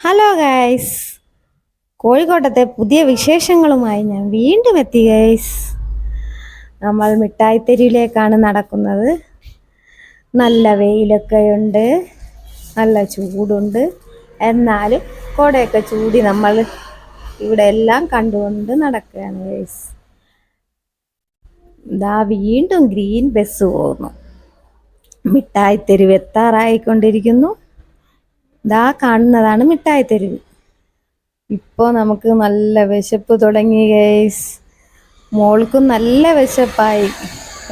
Hello guys കോഴിക്കോട്ടത്തെ പുതിയ വിശേഷങ്ങളുമായി ഞാൻ വീണ്ടും എത്തി ഗൈസ് നമ്മൾ മിഠായിത്തെരുവിലേക്കാണ് നടക്കുന്നത്. നല്ല വെയിലൊക്കെ ഉണ്ട്. നല്ല ചൂടുണ്ട്. എന്നാലും കോടയൊക്കെ ചൂടി നമ്മൾ ഇവിടെ എല്ലാം കണ്ടുകൊണ്ട് നടക്കുകയാണ് ഗൈസ് ഇതാ വീണ്ടും ഗ്രീൻ ബസ് പോകുന്നു. മിഠായിത്തെരുവ് എത്താറായിക്കൊണ്ടിരിക്കുന്നു. ഇതാ കാണുന്നതാണ് മിഠായി തെരുവ്. ഇപ്പോൾ നമുക്ക് നല്ല വിശപ്പ് തുടങ്ങി ഗൈസ് മോൾക്കും നല്ല വിശപ്പായി.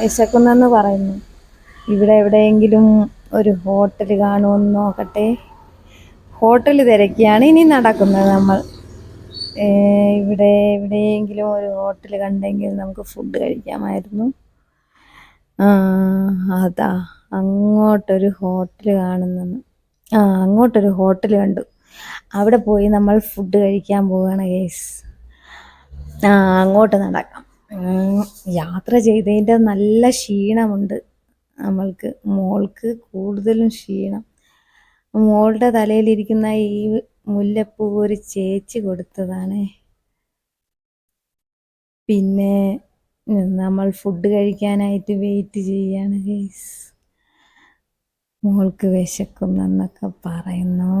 വിശക്കുന്നെന്ന് പറയുന്നു. ഇവിടെ എവിടെയെങ്കിലും ഒരു ഹോട്ടൽ കാണുമെന്ന് നോക്കട്ടെ. ഹോട്ടൽ തിരക്കിയാണ് ഇനി നടക്കുന്നത് നമ്മൾ. ഇവിടെ എവിടെയെങ്കിലും ഒരു ഹോട്ടൽ കണ്ടെങ്കിൽ നമുക്ക് ഫുഡ് കഴിക്കാമായിരുന്നു. അതാ അങ്ങോട്ടൊരു ഹോട്ടൽ കാണുന്നെന്ന് ആ അങ്ങോട്ടൊരു ഹോട്ടൽ കണ്ടു. അവിടെ പോയി നമ്മൾ ഫുഡ് കഴിക്കാൻ പോവുകയാണ് ഗേസ് അങ്ങോട്ട് നടക്കാം. യാത്ര ചെയ്തതിന്റെ നല്ല ക്ഷീണമുണ്ട് നമ്മൾക്ക്. മോൾക്ക് കൂടുതലും ക്ഷീണം. മോളുടെ തലയിലിരിക്കുന്ന ഈ മുല്ലപ്പൂ ഒരു ചേച്ചി കൊടുത്തതാണ്. പിന്നെ നമ്മൾ ഫുഡ് കഴിക്കാനായിട്ട് വെയിറ്റ് ചെയ്യാണ് ഗേസ് മോൾക്ക് വിശക്കുന്നെന്നൊക്കെ പറയുന്നു.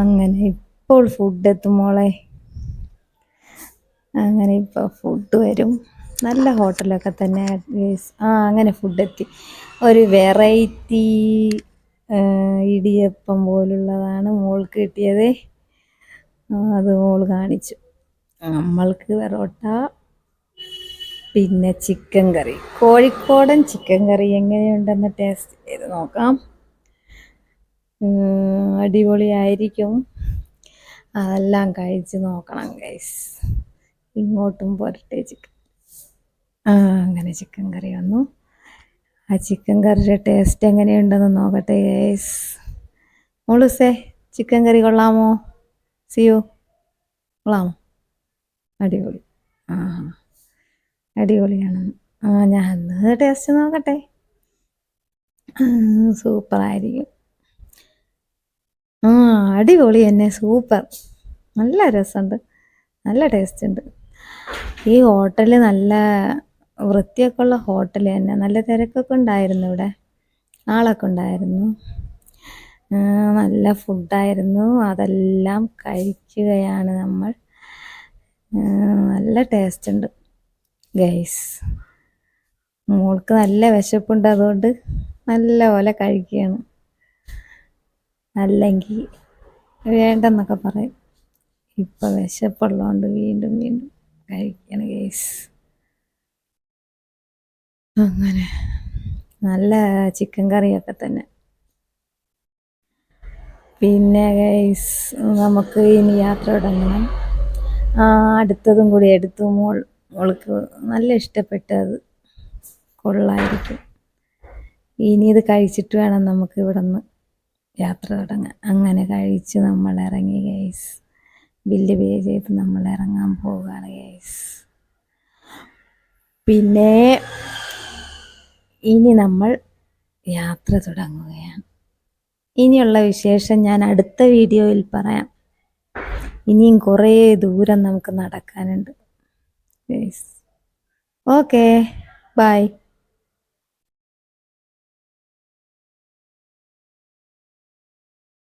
അങ്ങനെ ഇപ്പോൾ ഫുഡ് എത്തും മോളെ. അങ്ങനെ ഇപ്പോൾ ഫുഡ് വരും. നല്ല ഹോട്ടലൊക്കെ തന്നെ ആ അങ്ങനെ ഫുഡ് എത്തി. ഒരു വെറൈറ്റി ഇടിയപ്പം പോലുള്ളതാണ് മോൾക്ക് കിട്ടിയത്. അത് മോൾ കാണിച്ചു. നമ്മൾക്ക് പെറോട്ട പിന്നെ ചിക്കൻ കറി കോഴിക്കോടൻ ചിക്കൻ കറി എങ്ങനെയുണ്ടെന്ന് ടേസ്റ്റ് ചെയ്ത് നോക്കാം. അടിപൊളിയായിരിക്കും. അതെല്ലാം കഴിച്ച് നോക്കണം ഗൈസ് ഇങ്ങോട്ടും പോരട്ടെ ചിക്കൻ അങ്ങനെ ചിക്കൻ കറി വന്നു. ആ ചിക്കൻ കറിയുടെ ടേസ്റ്റ് എങ്ങനെയുണ്ടെന്ന് നോക്കട്ടെ ഗൈസ് മോളുസേ ചിക്കൻ കറി കൊള്ളാമോ? സിയോ കൊള്ളാമോ? അടിപൊളി. ആ. അടിപൊളിയാണ്. ഞാൻ ടേസ്റ്റ് നോക്കട്ടെ. സൂപ്പറായിരിക്കും ആ അടിപൊളി തന്നെ സൂപ്പർ നല്ല രസമുണ്ട്. നല്ല ടേസ്റ്റ് ഉണ്ട്. ഈ ഹോട്ടൽ നല്ല വൃത്തിയൊക്കെ ഉള്ള ഹോട്ടൽ തന്നെ. നല്ല തിരക്കൊക്കെ ഉണ്ടായിരുന്നു ഇവിടെ. ആളൊക്കെ ഉണ്ടായിരുന്നു. നല്ല ഫുഡായിരുന്നു അതെല്ലാം കഴിക്കുകയാണ് നമ്മൾ. നല്ല ടേസ്റ്റ് ഉണ്ട്. ഗൈസ് മോൾക്ക് നല്ല വിശപ്പുണ്ട് അതുകൊണ്ട് നല്ല പോലെ കഴിക്കുകയാണ്. അല്ലെങ്കിൽ വേണ്ടെന്നൊക്കെ പറയും. ഇപ്പം വിശപ്പുള്ളതുകൊണ്ട് വീണ്ടും വീണ്ടും കഴിക്കണം ഗൈസ്. അങ്ങനെ നല്ല ചിക്കൻ കറിയൊക്കെ തന്നെ. പിന്നെ ഗൈസ് നമുക്ക് ഇനി യാത്ര തുടങ്ങണം. അടുത്തതും കൂടി എടുത്തു മോൾ. മോൾക്ക് നല്ല ഇഷ്ടപ്പെട്ടത് കൊള്ളായിരിക്കും. ഇനി ഇത് കഴിച്ചിട്ട് വേണം നമുക്ക് ഇവിടെ നിന്ന് യാത്ര തുടങ്ങാൻ. അങ്ങനെ കഴിച്ച് നമ്മൾ ഇറങ്ങി ഗൈസ് ബില്ല് പേ ചെയ്ത് നമ്മൾ ഇറങ്ങാൻ പോവുകയാണ് ഗൈസ് പിന്നെ ഇനി നമ്മൾ യാത്ര തുടങ്ങുകയാണ്. ഇനിയുള്ള വിശേഷം ഞാൻ അടുത്ത വീഡിയോയിൽ പറയാം. ഇനിയും കുറേ ദൂരം നമുക്ക് നടക്കാനുണ്ട്. Yes. Okay, bye.